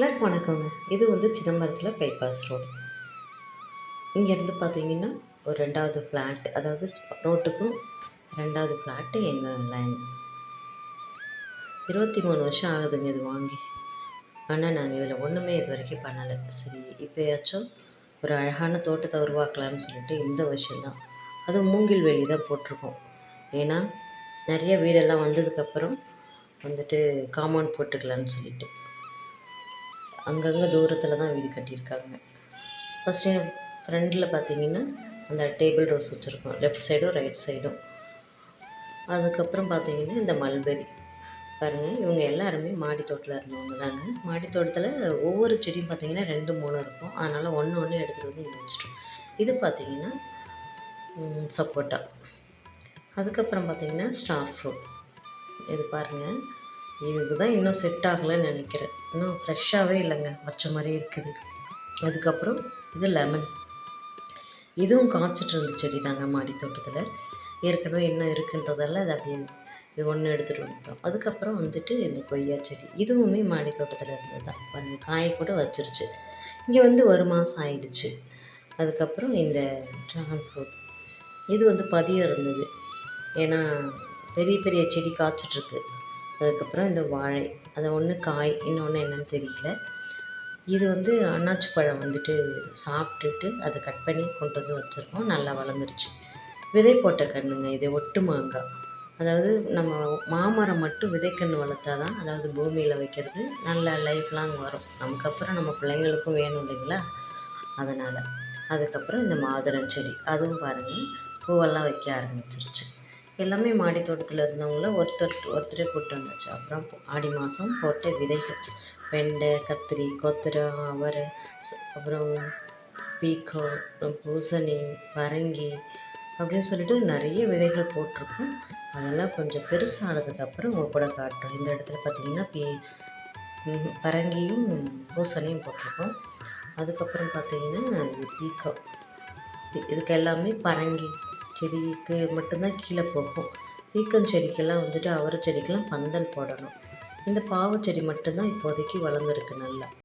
எல்லாருக்கும் வணக்கங்க. இது வந்து சிதம்பரத்தில் பைபாஸ் ரோடு இங்கேருந்து பார்த்தீங்கன்னா ஒரு ரெண்டாவது ஃப்ளாட் அதாவது ரோட்டுக்கும் ரெண்டாவது ஃப்ளாட்டு எங்கள் லைன் இருபத்தி மூணு வருஷம் ஆகுதுங்க இது வாங்கி. ஆனால் நாங்கள் இதில் ஒன்றுமே இது வரைக்கும் பண்ணலை. சரி இப்போயாச்சும் ஒரு அழகான தோட்டத்தை உருவாக்கலாம்னு சொல்லிட்டு இந்த வருஷம்தான். அதுவும் மூங்கில் வேலி தான் போட்டிருக்கோம். ஏன்னா நிறைய வீடெல்லாம் வந்ததுக்கப்புறம் வந்துட்டு காம்பவுண்ட் போட்டுக்கலாம்னு சொல்லிட்டு. அங்கங்கே தூரத்தில் தான் வீடு கட்டியிருக்காங்க. ஃபஸ்ட்டு ஃப்ரெண்டில் பார்த்தீங்கன்னா அந்த டேபிள் ரோஸ் வச்சுருக்கோம். லெஃப்ட் சைடும் ரைட் சைடும் அதுக்கப்புறம் பார்த்தீங்கன்னா இந்த மல்பெரி பாருங்கள் இவங்க எல்லாருமே மாடி தோட்டத்தில் இருந்தவங்க தாங்க. மாடி தோட்டத்தில் ஒவ்வொரு செடியும் பார்த்தீங்கன்னா ரெண்டு மூணு இருக்கும். அதனால் ஒன்று ஒன்று எடுத்துகிட்டு வந்து இங்கே வச்சிட்டோம். இது பார்த்தீங்கன்னா சப்போட்டா. அதுக்கப்புறம் பார்த்தீங்கன்னா ஸ்டார் ஃப்ரூட் இது பாருங்கள் இதுக்கு தான் இன்னும் செட் ஆகலைன்னு நினைக்கிறேன். இன்னும் ஃப்ரெஷ்ஷாகவே இல்லைங்க வச்ச மாதிரி இருக்குது. அதுக்கப்புறம் இது லெமன் இதுவும் காய்ச்சிட்டு இருந்த செடி தாங்க மாடி தோட்டத்தில். ஏற்கனவே என்ன இருக்குன்றதால அது அப்படியே இது ஒன்று எடுத்துகிட்டு வந்துட்டோம். அதுக்கப்புறம் வந்துட்டு இந்த கொய்யா செடி இதுவுமே மாடி தோட்டத்தில் இருந்தது தான் பாருங்க காய கூட வச்சிருச்சு. இங்கே வந்து ஒரு மாதம் ஆயிடுச்சு. அதுக்கப்புறம் இந்த ட்ராகன் ஃப்ரூட் இது வந்து பதியம் இருந்தது. ஏன்னா பெரிய பெரிய செடி காய்ச்சிட்ருக்கு அதுக்கப்புறம் இந்த வாழை அது ஒன்று காய் இன்னொன்று என்னன்னு தெரியல. இது வந்து அன்னாச்சி பழம் வந்துட்டு சாப்பிட்டுட்டு அதை கட் பண்ணி கொண்டு வந்து வச்சுருக்கோம். நல்லா வளர்ந்துருச்சு. விதை போட்ட கன்றுங்க இது ஒட்டு மாங்காய். அதாவது நம்ம மாமரம் மட்டும் விதைக்கன்று வளர்த்தா தான் அதாவது பூமியில் வைக்கிறது நல்ல லைஃப் லாங் வரும். நமக்கு அப்புறம் நம்ம பிள்ளைங்களுக்கும் வேணும் இல்லைங்களா? அதனால். அதுக்கப்புறம் இந்த மாதுளம் செடி அதுவும் பாருங்கள் பூவெல்லாம் வைக்க ஆரம்பிச்சிருச்சு. எல்லாமே மாடி தோட்டத்தில் இருந்தவங்கள ஒருத்தர் ஒருத்தரே கூப்பிட்டு வந்தாச்சு. அப்புறம் ஆடி மாதம் போட்ட விதைகள். வெண்டை கத்திரி கொத்தரை அவரை அப்புறம் பீக்கோ பூசணி பரங்கி அப்படின்னு சொல்லிட்டு நிறைய விதைகள் போட்டிருக்கோம். அதெல்லாம் கொஞ்சம் பெருசானதுக்கப்புறம் உங்க கூட காட்டுறோம். இந்த இடத்துல பார்த்தீங்கன்னா பீ பரங்கியும் பூசணியும் போட்டிருக்கோம். அதுக்கப்புறம் பார்த்தீங்கன்னா பீக்கோ இதுக்கு எல்லாமே பரங்கி. செடிக்கு மட்டும்தான் கீழே போகும். பீக்கம் செடிக்கெல்லாம் வந்துட்டு அவரை செடிக்கெல்லாம் பந்தல் போடணும். இந்த பாவ செடி மட்டும்தான் இப்போதைக்கு வளர்ந்துருக்கு நல்லா.